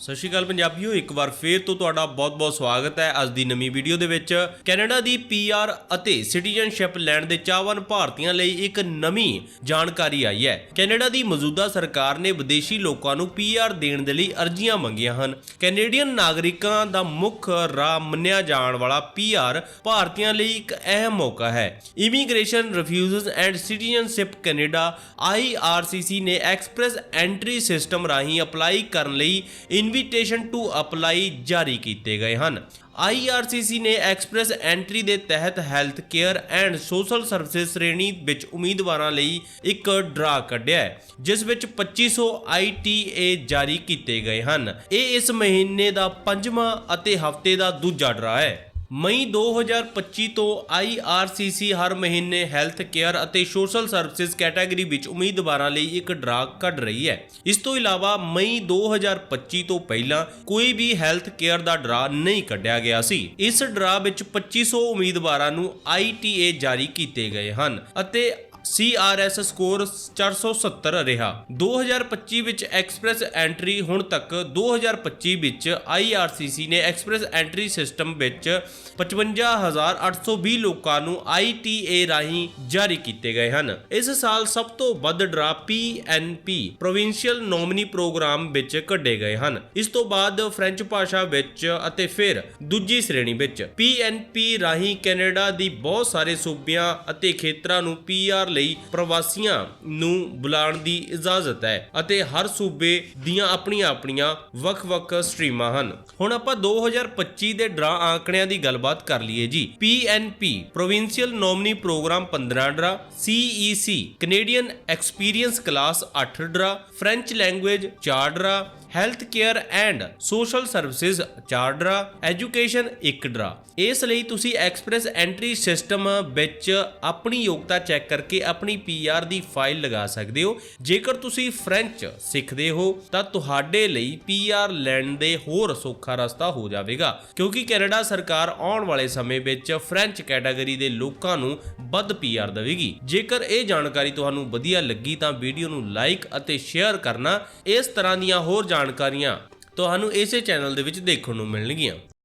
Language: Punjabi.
ਸਤਿ ਸ਼੍ਰੀ ਅਕਾਲ ਪੰਜਾਬੀਓ, ਇੱਕ ਵਾਰ ਫੇਰ ਤੋਂ ਤੁਹਾਡਾ ਬਹੁਤ-ਬਹੁਤ ਸਵਾਗਤ ਹੈ ਅੱਜ ਦੀ ਨਵੀਂ ਵੀਡੀਓ ਦੇ ਵਿੱਚ। ਕੈਨੇਡਾ ਦੀ ਪੀਆਰ ਅਤੇ ਸਿਟੀਜ਼ਨਸ਼ਿਪ ਲੈਣ ਦੇ ਚਾਹਵਾਨ ਭਾਰਤੀਆਂ ਲਈ ਇੱਕ ਨਵੀਂ ਜਾਣਕਾਰੀ ਆਈ ਹੈ। ਕੈਨੇਡਾ ਦੀ ਮੌਜੂਦਾ ਸਰਕਾਰ ਨੇ ਵਿਦੇਸ਼ੀ ਲੋਕਾਂ ਨੂੰ ਪੀਆਰ ਦੇਣ ਦੇ ਲਈ ਅਰਜ਼ੀਆਂ ਮੰਗੀਆਂ ਹਨ। ਕੈਨੇਡੀਅਨ ਨਾਗਰਿਕਾਂ ਦਾ ਮੁੱਖ ਰਾਹ ਮੰਨਿਆ ਜਾਣ ਵਾਲਾ ਪੀਆਰ ਭਾਰਤੀਆਂ ਲਈ ਇੱਕ ਅਹਿਮ ਮੌਕਾ ਹੈ। Immigration refugees and citizenship Canada IRCC ਨੇ ਐਕਸਪ੍ਰੈਸ ਐਂਟਰੀ ਸਿਸਟਮ ਰਾਹੀਂ ਅਪਲਾਈ ਕਰਨ ਲਈ ਇਨਵੀਟੇਸ਼ਨ ਟੂ ਅਪਲਾਈ ਜਾਰੀ ਕੀਤੇ ਗਏ ਹਨ। IRCC ਨੇ ਐਕਸਪ੍ਰੈਸ ਐਂਟਰੀ ਦੇ ਤਹਿਤ health care and social service ਸ਼੍ਰੇਣੀ ਵਿੱਚ ਉਮੀਦਵਾਰਾਂ ਲਈ ਇੱਕ ਡਰਾ ਕੱਢਿਆ ਜਿਸ ਵਿੱਚ 2500 ITA ਜਾਰੀ ਕੀਤੇ ਗਏ ਹਨ। ਇਹ ਇਸ ਮਹੀਨੇ ਦਾ ਪੰਜਵਾਂ ਅਤੇ ਹਫ਼ਤੇ ਦਾ ਦੂਜਾ ਡਰਾ ਹੈ। ਮਈ 2025 ਤੋਂ IRCC ਹਰ ਮਹੀਨੇ ਹੈਲਥ ਕੇਅਰ ਅਤੇ ਸੋਸ਼ਲ ਸਰਵਿਸਿਜ਼ ਕੈਟਾਗਰੀ ਵਿੱਚ ਉਮੀਦਵਾਰਾਂ ਲਈ ਇੱਕ ਡਰਾ ਕੱਢ ਰਹੀ ਹੈ। ਇਸ ਤੋਂ ਇਲਾਵਾ ਮਈ 2025 ਤੋਂ ਪਹਿਲਾਂ ਕੋਈ ਵੀ ਹੈਲਥ ਕੇਅਰ ਦਾ ਡਰਾ ਨਹੀਂ ਕੱਢਿਆ ਗਿਆ ਸੀ। ਇਸ ਡਰਾ ਵਿੱਚ 2500 ਉਮੀਦਵਾਰਾਂ ਨੂੰ ITA ਜਾਰੀ ਕੀਤੇ ਗਏ ਹਨ ਅਤੇ CRS ਸਕੋਰ 470 ਰਿਹਾ। 2025 ਵਿੱਚ ਐਕਸਪ੍ਰੈਸ ਐਂਟਰੀ, ਹੁਣ ਤੱਕ 2025 ਵਿੱਚ IRCC ਨੇ ਐਕਸਪ੍ਰੈਸ ਐਂਟਰੀ ਸਿਸਟਮ ਵਿੱਚ 55820 ਲੋਕਾਂ ਨੂੰ ITA ਰਾਹੀਂ ਜਾਰੀ ਕੀਤੇ ਗਏ ਹਨ। ਇਸ ਸਾਲ ਸਭ ਤੋਂ ਵੱਧ draw PNP provincial nominee program ਵਿੱਚ ਕੱਢੇ ਗਏ ਹਨ। ਇਸ ਤੋਂ ਬਾਅਦ ਫ੍ਰੈਂਚ ਭਾਸ਼ਾ ਵਿੱਚ ਅਤੇ ਫਿਰ ਦੂਜੀ ਸ਼੍ਰੇਣੀ ਵਿੱਚ PNP ਰਾਹੀਂ ਕੈਨੇਡਾ ਦੀ ਬਹੁਤ ਸਾਰੇ ਸੂਬਿਆਂ ਅਤੇ ਖੇਤਰਾਂ ਨੂੰ PR ਲਈ ਪ੍ਰਵਾਸੀਆਂ ਨੂੰ ਬੁਲਾਉਣ ਦੀ ਇਜਾਜ਼ਤ ਹੈ ਅਤੇ ਹਰ ਸੂਬੇ ਦੀਆਂ ਆਪਣੀਆਂ ਆਪਣੀਆਂ ਵੱਖ-ਵੱਖ ਸਟਰੀਮਾਂ ਹਨ। ਹੁਣ ਆਪਾਂ 2025 ਦੇ ਡਰਾ ਆંકੜਿਆਂ ਦੀ ਗੱਲਬਾਤ ਕਰ ਲਈਏ ਜੀ। PNP provincial nominee program 15 draw CEC Canadian experience class 8 draw French language 4 draw health care and social services 4 draw education 1 draw ਇਸ ਲਈ ਤੁਸੀਂ ਐਕਸਪ੍ਰੈਸ ਐਂਟਰੀ ਸਿਸਟਮ ਵਿੱਚ ਆਪਣੀ ਯੋਗਤਾ ਚੈੱਕ ਕਰਕੇ ਆਪਣੀ ਪੀਆਰ ਦੀ ਫਾਈਲ ਲਗਾ ਸਕਦੇ ਹੋ। ਜੇਕਰ ਤੁਸੀਂ ਫ੍ਰੈਂਚ ਸਿੱਖਦੇ ਹੋ, ਤਾਂ ਤੁਹਾਡੇ ਲਈ ਪੀਆਰ ਲੈਣ ਦੇ ਹੋਰ ਸੌਖਾ ਰਸਤਾ ਹੋ ਜਾਵੇਗਾ। ਕਿਉਂਕਿ ਕੈਨੇਡਾ ਸਰਕਾਰ ਆਉਣ ਵਾਲੇ ਸਮੇਂ ਵਿੱਚ ਫ੍ਰੈਂਚ ਕੈਟਾਗਰੀ ਦੇ ਲੋਕਾਂ ਨੂੰ ਵੱਧ ਪੀਆਰ ਦੇਵੇਗੀ। ਜੇਕਰ ਇਹ ਜਾਣਕਾਰੀ ਤੁਹਾਨੂੰ ਵਧੀਆ ਲੱਗੀ, ਤਾਂ ਵੀਡੀਓ ਨੂੰ ਲਾਈਕ ਅਤੇ ਸ਼ੇਅਰ ਕਰਨਾ। ਇਸ ਤਰ੍ਹਾਂ ਦੀਆਂ ਹੋਰ ਜਾਣਕਾਰੀਆਂ ਤੁਹਾਨੂੰ ਇਸੇ ਚੈਨਲ ਦੇ ਵਿੱਚ ਦੇਖਣ ਨੂੰ ਮਿਲਣਗੀਆਂ।